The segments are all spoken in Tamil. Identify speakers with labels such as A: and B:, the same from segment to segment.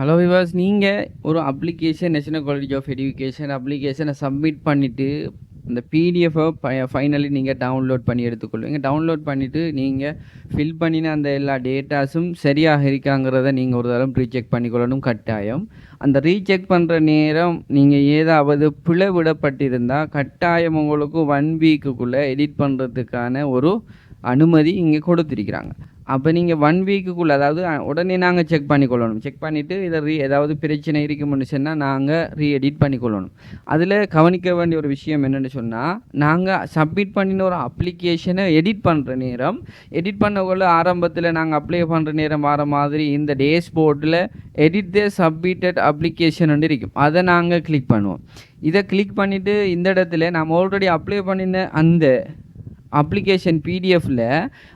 A: ஹலோ விவாஸ் நீங்கள் ஒரு application national college of education அப்ளிகேஷனை சப்மிட் பண்ணிவிட்டு அந்த பிடிஎஃபை ஃபைனலி நீங்கள் டவுன்லோட் பண்ணி எடுத்துக்கொள்வீங்க டவுன்லோட் பண்ணிவிட்டு நீங்கள் ஃபில் பண்ணின அந்த எல்லா டேட்டாஸும் சரியாக இருக்காங்கிறத நீங்கள் ஒரு தரம் ரீசெக் பண்ணிக்கொள்ளணும். கட்டாயம். அந்த ரீசெக் பண்ணுற நேரம் நீங்கள் ஏதாவது பிளவிடப்பட்டிருந்தால் கட்டாயம் உங்களுக்கு ஒன் வீக்குக்குள்ளே எடிட் பண்ணுறதுக்கான ஒரு அனுமதி இங்கே கொடுத்துருக்கிறாங்க. அப்போ நீங்கள் ஒன் வீக்குக்குள்ளே அதாவது உடனே நாங்கள் செக் பண்ணிக்கொள்ளணும். செக் பண்ணிவிட்டு இதை ரீ ஏதாவது பிரச்சனை இருக்கும்னு சொன்னால் நாங்கள் ரீ எடிட் பண்ணிக்கொள்ளணும். அதில் கவனிக்க வேண்டிய ஒரு விஷயம் என்னென்னு சொன்னால் நாங்கள் சப்மிட் பண்ணின ஒரு அப்ளிகேஷனை எடிட் பண்ணுற நேரம் எடிட் பண்ணக்குள்ள ஆரம்பத்தில் நாங்கள் அப்ளை பண்ணுற நேரம் வர மாதிரி இந்த டேஸ் போர்டில் எடிட் தே சப்மிட்டட் அப்ளிகேஷன் இருக்கும். அதை நாங்கள் கிளிக் பண்ணுவோம். இதை கிளிக் பண்ணிவிட்டு இந்த இடத்துல நம்ம ஆல்ரெடி அப்ளை பண்ணின அந்த அப்ளிகேஷன் பிடிஎஃப்பில்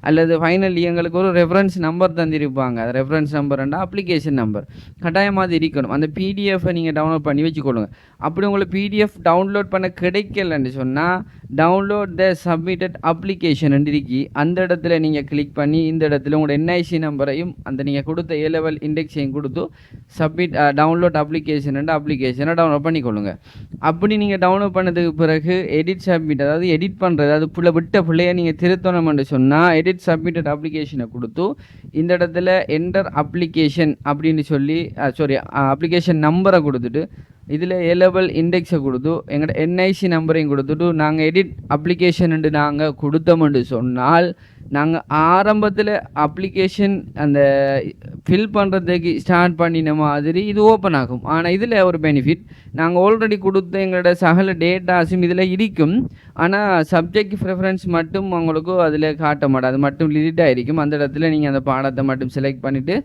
A: அல்லது ஃபைனலி எங்களுக்கு ஒரு ரெஃபரன்ஸ் நம்பர் தந்திருப்பாங்க. அது ரெஃபரன்ஸ் நம்பர்ண்டா அப்ளிகேஷன் நம்பர் கட்டாயமாக அது இருக்கணும். அந்த பிடிஎஃப்பை நீங்கள் டவுன்லோட் பண்ணி வச்சுக்கொள்ளுங்க. அப்படி உங்களுக்கு பிடிஎஃப் டவுன்லோட் பண்ண கிடைக்கலன்னு சொன்னால் டவுன்லோட் த சப்மிட்டட் அப்ளிகேஷன் இருக்கி அந்த இடத்துல நீங்கள் கிளிக் பண்ணி இந்த இடத்துல உங்களோட என்ஐசி நம்பரையும் அந்த நீங்கள் கொடுத்த ஏ லெவல் இண்டெக்ஸையும் கொடுத்து சப்மிட் டவுன்லோட் அப்ளிகேஷன் அப்ளிகேஷனை டவுன்லோட் பண்ணிக்கொள்ளுங்க. அப்படி நீங்கள் டவுன்லோட் பண்ணதுக்கு பிறகு எடிட் சப்மிட் அதாவது எடிட் பண்ணுறது அது புள்ள விட்ட பிள்ளைய நீங்கள் திருத்தணும்னு சொன்னால் எடிட் சப்மிட்டட் அப்ளிகேஷனை கொடுத்து இந்த இடத்துல என்டர் அப்ளிகேஷன் அப்படின்னு சொல்லி சாரி அப்ளிகேஷன் நம்பரை கொடுத்துட்டு இதில் ஏ லெவல் இண்டெக்ஸை கொடுத்து எங்களோட என்ஐசி நம்பரையும் கொடுத்துட்டு நாங்கள் எடிட் அப்ளிகேஷன் நாங்கள் கொடுத்தோம்னு சொன்னால் நாங்கள் ஆரம்பத்தில் அப்ளிகேஷன் அந்த ஃபில் பண்ணுறதுக்கு ஸ்டார்ட் பண்ணின மாதிரி இது ஓப்பன் ஆகும். ஆனால் இதில் ஒரு பெனிஃபிட் நாங்கள் ஆல்ரெடி கொடுத்த எங்களோட சகல டேட்டாஸும் இதில் இருக்கும். ஆனால் சப்ஜெக்ட் ப்ரிஃபரன்ஸ் மட்டும் உங்களுக்கு அதில் காட்ட மாட்டாது அது மட்டும் லிரிட்டாக இருக்கும் அந்த இடத்துல நீங்கள் அந்த பாடத்தை மட்டும் செலக்ட் பண்ணிவிட்டு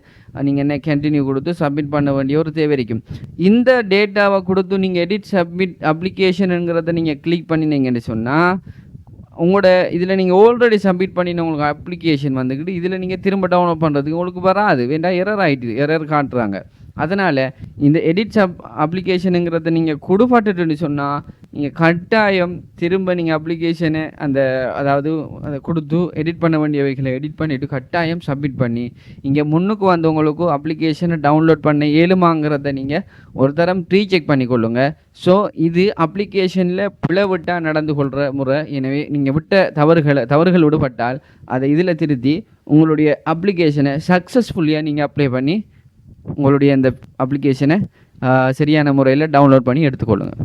A: நீங்கள் என்ன கண்டினியூ கொடுத்து சப்மிட் பண்ண வேண்டிய ஒரு தேவை இருக்கும். இந்த டேட்டாவை கொடுத்து நீங்கள் எடிட் சப்மிட் அப்ளிகேஷனுங்கிறத நீங்கள் கிளிக் பண்ணினீங்கன்னு சொன்னால் உங்களோட இதில் நீங்கள் ஆல்ரெடி சப்மிட் பண்ணின உங்களுக்கு அப்ளிகேஷன் வந்துக்கிட்டு இதில் நீங்கள் திரும்ப டவுன்லோட் பண்ணுறதுக்கு உங்களுக்கு வராது. வேண்டாம் எரர் ஆகிட்டு எரர் காட்டுறாங்க. அதனால் இந்த எடிட் சப் அப்ளிகேஷனுங்கிறத நீங்கள் கொடுப்பாட்டுன்னு சொன்னால் நீங்கள் கட்டாயம் திரும்ப நீங்கள் அப்ளிகேஷனை அந்த அதாவது அதை கொடுத்து எடிட் பண்ண வேண்டியவைகளை எடிட் பண்ணிவிட்டு கட்டாயம் சப்மிட் பண்ணி இங்கே முன்னுக்கு வந்தவங்களுக்கும் அப்ளிகேஷனை டவுன்லோட் பண்ண இயலுமாங்கிறத நீங்கள் ஒரு தரம் செக் பண்ணிக்கொள்ளுங்கள் ஸோ இது அப்ளிகேஷனில் பிளவிட்டால் நடந்து கொள்கிற முறை. எனவே நீங்கள் விட்ட தவறுகளை தவறுகள் விடுபட்டால் அதை இதில் திருத்தி உங்களுடைய அப்ளிகேஷனை சக்ஸஸ்ஃபுல்லியாக நீங்கள் அப்ளை பண்ணி உங்களுடைய இந்த அப்ளிகேஷனை சரியான முறையில் டவுன்லோட் பண்ணி எடுத்துக்கொள்ளுங்கள்